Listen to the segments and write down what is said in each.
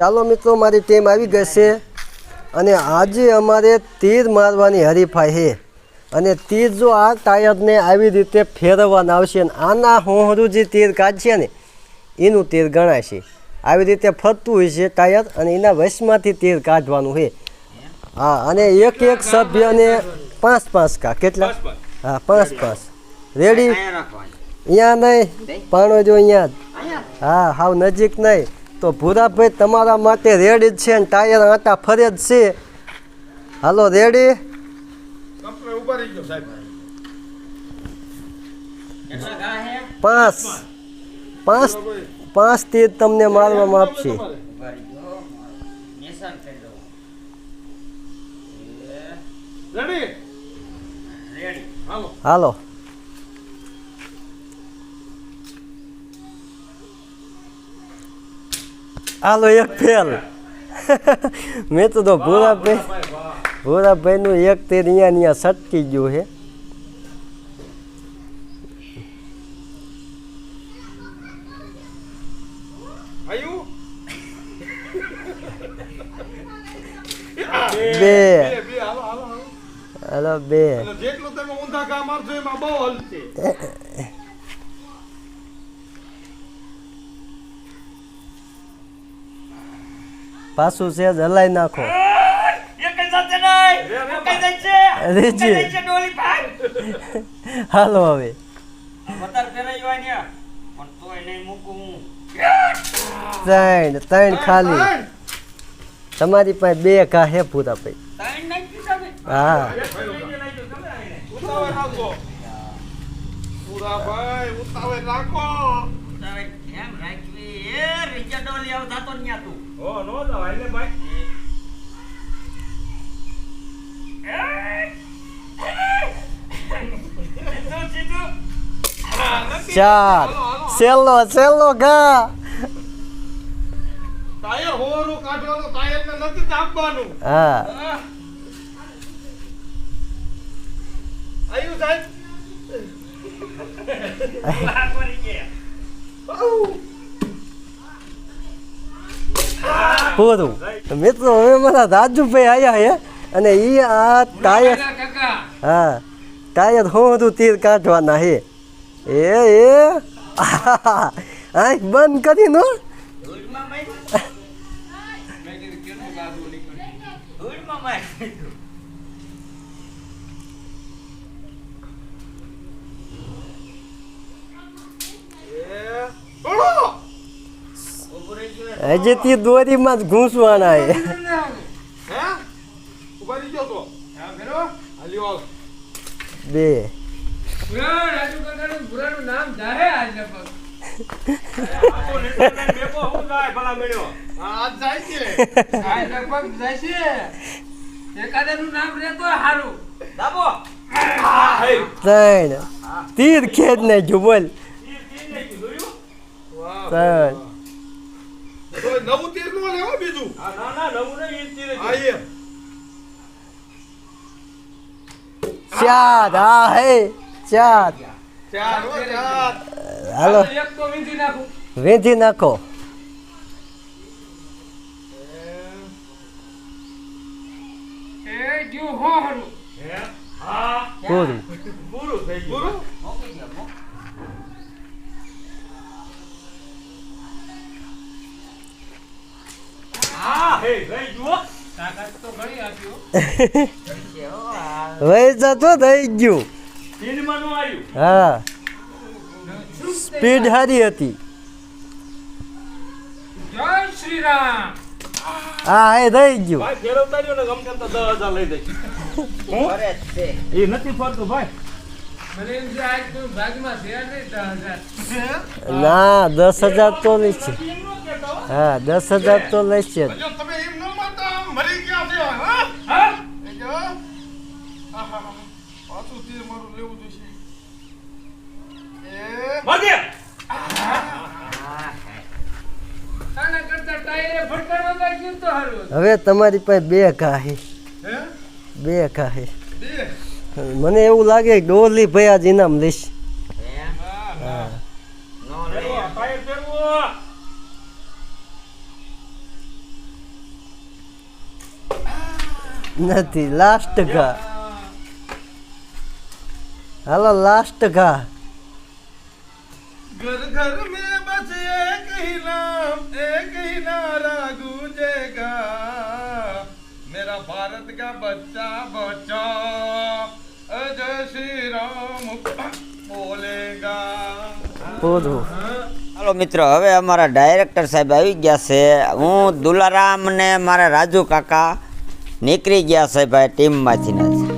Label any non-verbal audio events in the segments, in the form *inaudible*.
ચાલો મિત્રો મારી ટીમ આવી ગઈ છે અને આજે અમારે તીર મારવાની હરીફાઈ છે. અને તીર જો આ ટાયરને આવી રીતે ફેરવવાના આવશે અને આના હોહરું જે તીર કાઢશે ને એનું તીર ગણાય છે. આવી રીતે ફરતું હોય છે ટાયર અને એના વશમાંથી તીર કાઢવાનું છે. હા અને એક એક સભ્યને પાંચ પાંચ કા કેટલા? હા પાંચ પાંચ. રેડી અહીંયા નહીં પાણો જો અહીંયા. હા હાવ નજીક નહીં. તો ભૂરાભાઈ તમારા માટે રેડી જ છે ને ટાયર આટા ફરે જ છે. હાલો રેડી પાંચ પાંચ પાંચ તીર તમને મારવામાં આપશે. હાલો. હાલો એક ફેલ. મેં તો તો ભોરાભાઈ નું એક તે અહીંયા અહીંયા સટકી ગયું છે બે. હલો, બે. જેટલું તમે ઊંધા કામ હલ છે પાછું છે જ. હલાઈ નાખો હાલો હવે. ત્રણ ત્રણ ખાલી. તમારી પાસે બે કા હે પૂરા ભાઈ. હા. રાખો. પૂરા ભાઈ ન્યા રાખો હો નો ભાઈ. ચાર. સેલો સેલો ગા ટાયર હોવાનું કાઢવાનું ટાયર ને નથી દાબવાનું હા. આયુ સાહેબ. *laughs* પૂરું મિત્રો હવે મારા રાજુભાઈ આવ્યા હે અને એ આ ટાયર હા ટાયર હું તીર કાઢવાના હે. એ એ. આંખ બંધ કરી નો એ બોલો હજી તી દોરીમાં જ ઘૂસવાના હે? બે. ત્રણ. તીર ખેદ ને જુબલ ત્રણ તો નવું તીર નો લેવો બીજું એમ ચાર હા હે ચાર ચાર હો ચાર હાલો એક તો વીંધી નાખું પૂરું પૂરું થઈ ગયું પૂરું હા હે લઈ જુઓ વહી જતો થઈ ગયું. હા. સ્પીડ સારી હતી. જય શ્રી રામ. હા એ થઈ ગયું. ભાઈ ફેરવતા રહ્યો ને દસ હજાર લઈ દઈશ એ નથી ફરતું ભાઈ. મને એમ છે આજ કોઈ ભાગમાં છે નહીં દસ હજાર. ના દસ હજાર તો લઈ હા. દસ હજાર તો લઈ છે જ. જો તમે એમ ન માનતા મરી ગયા છે હા? હા? એ જો આહા પાછું તીર મારું લેવું જોઈએ એ વાગે આના કરતા ટાયરે ફટકારવા લાગ્યું તો હારું હવે તમારી પાસે બે કાહી હે? બે કાહી બે? મને એવું લાગે કે ડોલી ભયા જ ઇનામ લઈશ નથી લાસ્ટ ઘા હાલો લાસ્ટ ઘા घर घर में बस एक ही नाम एक ही नारा गूंजेगा मेरा भारत का बच्चा बच्चा जय श्री राम बोलेगा પૂરું હાલો મિત્રો હવે અમારા ડાયરેક્ટર સાહેબ આવી ગયા છે હું દુલારામ ને મારા રાજુ કાકા નીકળી ગયા છે ભાઈ ટીમમાંથી ને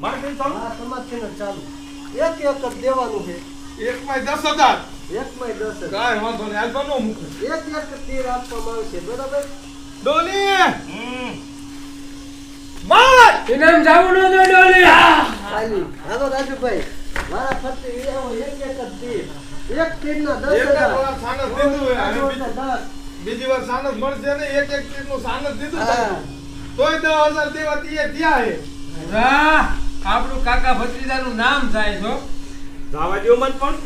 મારે ચાલુ? ને ચાલુ. એક એકર દેવાનું છે. એક માં દસ હજાર. એકમાંય દસ હજાર. કાંઈ વાંધો નહીં આજ મૂકે. એક એક તીર આપવામાં આવશે બરાબર? ડોલી! માર! ઇનામ જાવું ન દો ડોલી. ખાલી. હાલો રાજુભાઈ મારા ફરતે એવો એક એક જ તીર. એક તીરના દસ એક જ હજાર. બીજી- દસ. વાર સાનસ મળશે ને એક એક તીરનું સાનસ દીધું તોય દસ હજાર દેવા તીએ ત્યાં હે. વાહ આપણું કાકા ભત્રીજાનું નામ થાય છો. જવા મત પણ?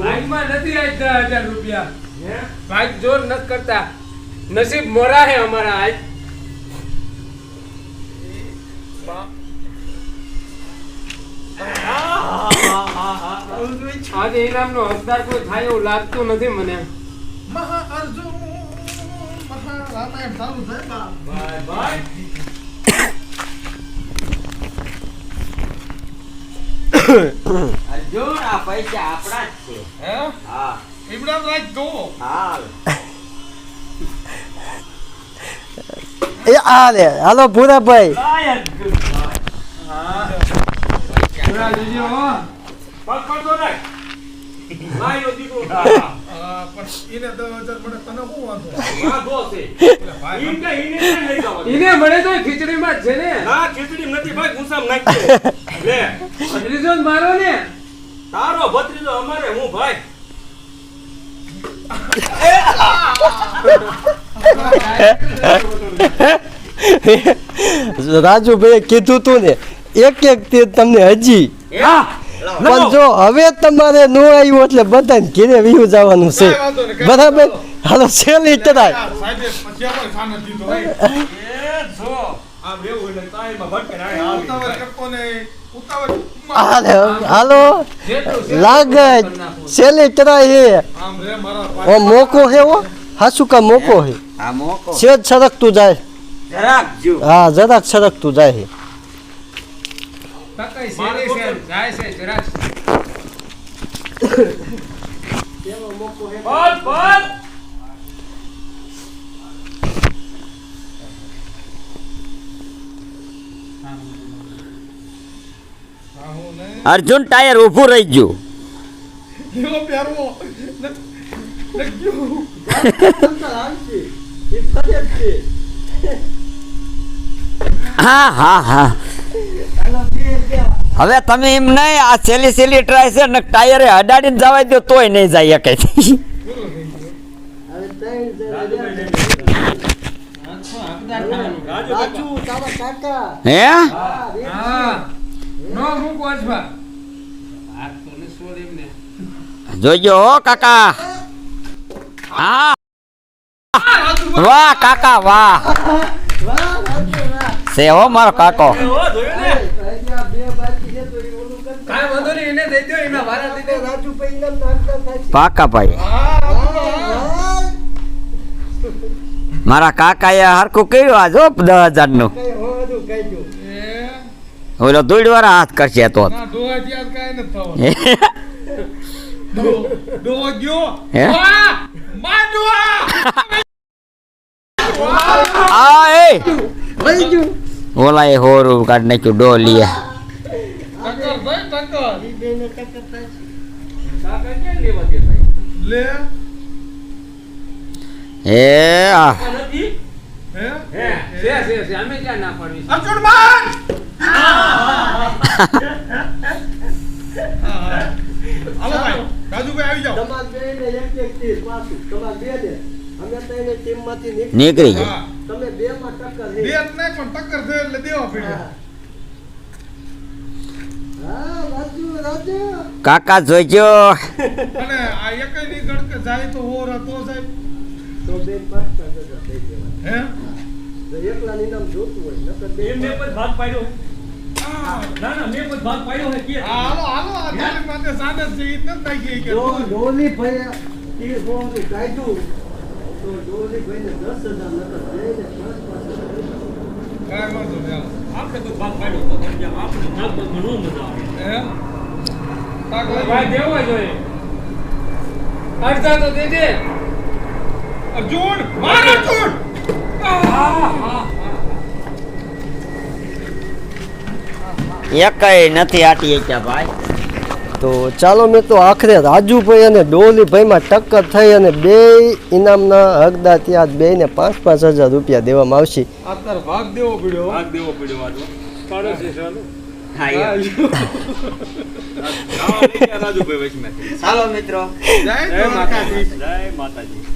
ભાગમાં નથી આજ દસ હજાર રૂપિયા. ભાગ જોર નથી કરતા. નસીબ મોરા હે અમારા આજ આજે ઇનામનો હકદાર કોઈ થાય એવું લાગતું નથી મને. રામાયણ ચાલુ થાય બા. ભાઈ ભાઈ અર્જુન આ પૈસા આપણા જ છે હે. હા ઇબ્રાહિમ રાજ તો હાલ એ આ લે હાલો ભૂરાભાઈ જોજો હો. *laughs* પગ દીકરો *laughs* ઈને મળે તને શું વાંધો? આ દો છે. એટલે ભાઈ ઈમ કે ઈને નહીં લઈ જવા ઈને મળે તો ખીચડીમાં જ છે ને. ના ખીચડી નથી ભાઈ ગુસામ નાખજે લે. ભત્રીજો મારો ને. તારો ભત્રીજો અમારે હું ભાઈ. *laughs* રાજુભાઈ કીધું તું ને એક એક તે તમને હજી. પણ જો હવે તમારે નો આવ્યું એટલે બધાને ઘેરે વિયું જવાનું છે કાંઈ વાંધો નહીં, કાંઈ બરાબર વાંધો હાલો છેલ્લી ટ્રાય યાર, સાહેબે પછી આપણે સાનસ દીધો હોય. એ જો આમ એવું એટલે તાળીમાં ભટકે ને આ ઉતાવળ આવી. કરતો નહીં ઉતાવળ હાલે હાલો જેટલું છે લાગે કરી નાખવું. છેલ્લી ટ્રાય હે આમ રે મારા ઓ મોકો હે ઓ હાસુ કા મોકો હે આ મોકો સેજ છરકતું જાય જરાક જો હા જરાક છરકતું જાય શેરી જાય છે હા. અર્જુન ટાયર ઊભું રહી એવો ગયું. હા હા હા. હવે તમે એમ નહીં, આ સેલી સેલી ટ્રાય છે ને ટાયરે અડાડીને જવા દો, તોય નહીં જાય કે હે? જોજો હો, કાકા. હા. વાહ, કાકા, વાહ. છે હો મારો કાકો. પાકા ભાઈ મારા કાકાએ હરખું કર્યું આજો હો દસ હજારનું ઓલો દોડ વાળા હાથ કરશે તો! *laughs* આ એ. ઓલા એ હોરું કાઢ નાખ્યું ડોલીએ. હે આ. નીકળી હા. તમે બે માં ટક્કર બે જ નહીં પણ ટક્કર થઈ એટલે દેવા પડ્યા. હા. રાજુ રાજુ. કાકા જોઈજો. અને આ એકયની ગણક જાય તો હોર હતો સાહેબ તો બે પાંચ પાંચ હજાર દઈ હે? જો એકલા ની નામ જોતું હોય નકર બે મેં પણ ભાગ પાડ્યો? ના ના મેં પણ ભાગ પાડ્યો હે કે? હાલો હાલો આ તારી માટે સાદે જ છે ઈ ન નથી નાખી કે જો ડોલી ભાઈ ત્રીસ હોવાનું કાઢ્યું. તો ડોલી ભાઈ ને દસ હજાર નકર બેને પાંચ પાંચ હજાર દઈ દેવા. કાંઈ વાંધો નહીં હાલો. આપણે તો ભાગ પાડ્યો તો સમજ્યા આપણે ભાગમાં ઘણો મજા આવે હે તાક લાગી. ભાઈ દેવા જોઈએ અડધા તો દેજે અર્જુન માર અર્જુન એકય નથી આટી શક્યા ભાઈ તો ચાલો મિત્રો આખરે રાજુભાઈ અને ડોલીભાઈમાં ટક્કર થઈ અને બે ઇનામના હકદાર ત્યાં બે ને પાંચ પાંચ હજાર રૂપિયા દેવામાં આવશે. ભાગ દેવો પડ્યો. ભાગ દેવો પડ્યો તો રાજુભાઈ ચાલો મિત્રો. જય માતાજી જય માતાજી.